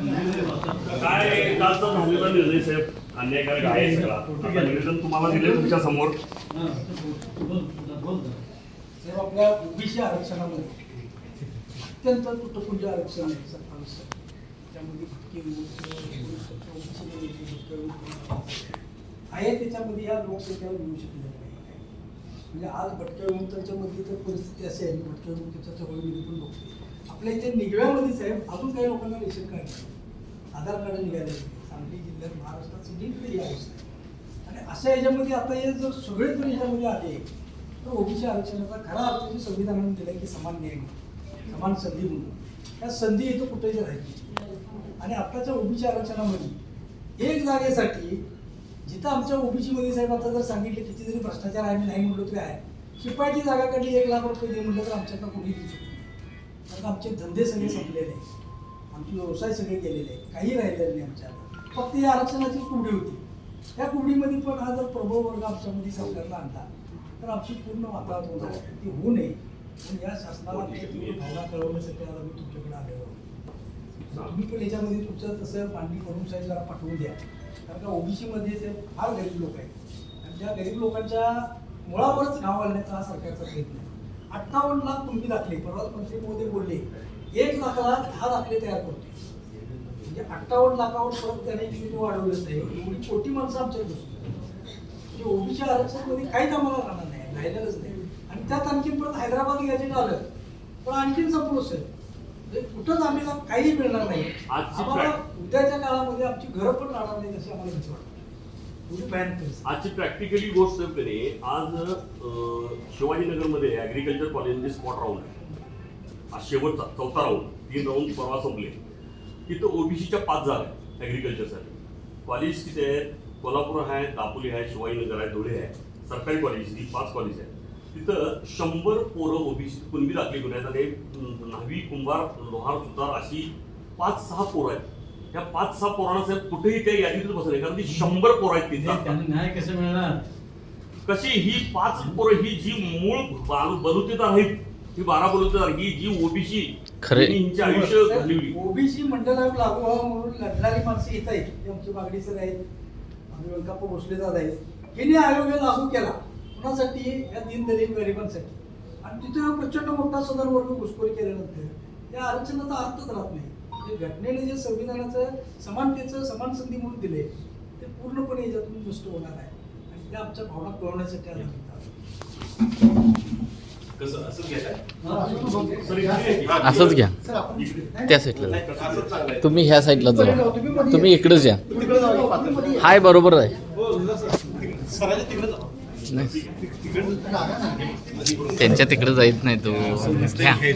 काय कालचा झालेला निर्णय साहेब अन्यायकारक आहे सगळा? आता निवेदन तुम्हाला दिले तुमच्यासमोर. साहेब आपल्या ओबीसी आरक्षणामध्ये अत्यंत तुटपुंज आरक्षण आहे सरकारचं त्यामध्ये भटके आहे त्याच्यामध्ये या लोकसंख्येला मिळू शकले नाही. म्हणजे आज भटक्या विमुक्तांच्या मध्ये तर परिस्थिती असेल आहे भटक्या विमुक्ताच्या चळवळीमध्ये पण लोक आपल्या इथे निगव्यामध्ये साहेब अजून काही लोकांना रेशन कार्ड आधार कार्ड निघाले सांगली जिल्ह्यात महाराष्ट्रात सगळीकडे ही अवस्था आहे आणि अशा याच्यामध्ये आता हे जर सगळे जर याच्यामध्ये आले तर ओबीसी आरक्षणाचा खरा अर्थ जे संविधानाने दिला की समान न्याय समान संधी म्हणून. त्या संधी इथं कुठेही राहायची आणि आत्ताच्या ओबीसी आरक्षणामध्ये एक जागेसाठी जिथं आमच्या ओबीसीमध्ये साहेब आता जर सांगितले किती जरी भ्रष्टाचार आहे आम्ही नाही म्हणलो तरी आहे. शिपाईची जागा काढली एक लाख रुपये दे म्हणलं तर आमच्याकडे कोणी देऊ शकतो कारण आमचे धंदे सगळे संपलेले आमचे व्यवसाय सगळे गेलेले काही राहिलेलं नाही आमच्या हातात. फक्त ही आरक्षणाची कुबडी होती. त्या कुबडीमध्ये पण हा जर प्रबळ वर्ग आमच्यामध्ये सरकारला आणला तर आमची पूर्ण वातावरण होणार ती होऊ नये. पण या शासनाला आमच्या भावना कळवण्यासाठी आज आम्ही तुमच्याकडे आलेलो तुम्ही पण याच्यामध्ये तुमचं तसं मांडणी करून साहेब जरा पाठवून द्या. कारण का ओबीसीमध्ये ते फार गरीब लोक आहेत. आणि त्या गरीब लोकांच्या मुळावरच नाव घालण्याचा हा सरकारचा प्रयत्न आहे. अठ्ठावन्न लाख तुम्ही दाखले परवा मंत्री मोदी बोलले एक लाखाला दहा दाखले तयार करते. म्हणजे अठ्ठावन्न लाखावर परत त्याने वाढवलं आहे एवढी कोटी माणसं आमच्या म्हणजे ओबीसी आरक्षणामध्ये काहीच आम्हाला राहणार नाही राहिलेलंच नाही. आणि त्यात आणखीन परत हैदराबाद गॅजेट आलं. पण आणखीन संपलो सर म्हणजे कुठंच आम्हाला काही मिळणार नाही. आम्हाला उद्याच्या काळामध्ये आमची घरं पण राहणार नाही अशी आम्हाला वाटते. आजची प्रॅक्टिकली गोष्ट करे आज शिवाजीनगरमध्ये ॲग्रिकल्चर कॉलेजमध्ये स्पॉट राऊंड आहे. आज शेवटचा चौथा राऊंड तीन राऊंड परवा संपले. तिथं ओबीसीच्या पाच जागा आहेत ॲग्रिकल्चरसाठी कॉलेज किती आहेत? कोल्हापूर आहे दापोली आहे शिवाजीनगर आहे धुळे आहे. सरकारी कॉलेज ही पाच कॉलेज आहे तिथं शंभर पोरं ओबीसी कुणबी दाखली गुन्हे आहेत आणि न्हावी कुंभार लोहार सुतार अशी पाच सहा पोरं आहेत. त्या पाच सहा पोरांना साहेब कुठेही त्या यादीतच नाही कारण ती शंभर पोरं आहेत तिथं. त्यांना न्याय कसं मिळणार? कशी ही पाच पोरं ही जी मूळ बाल- बलुतेदार आहेत ही बारा बलुतेदार ही जी ओबीसी खरे. हिंचे आयुष्य घडलेली. ओबीसी मंडळावर लागू व्हावं म्हणून लढणारी माणसं येत आहेत. आमचे बागडी सर आहेत. आम्ही व्यंकप्पा भोसले दादा आहेत. हिने आयोग हे लागू केला. कुणासाठी? या दीनदलित गरिबांसाठी. आणि तिथे प्रचंड मोठा सदर वर्ग घुसखोरी केल्यानंतर त्या आरक्षणाचा अर्थच राहत नाही. जे घटनेने जे संविधानाचं समानतेचं समान संधी म्हणून दिले ते पूर्णपणे याच्यातून नष्ट होणार आहे. आणि त्या आमच्या भावना कळवण्यासाठी आज आम्ही इथं आलो. कसं असंच घ्या. त्या साईडला तुम्ही ह्या साईडला जा. तुम्ही इकडेच या. हाय बरोबर आहे. सरांच्या तिकडे जा. नाही. त्यांच्या तिकडे जायत नाही तो. घ्या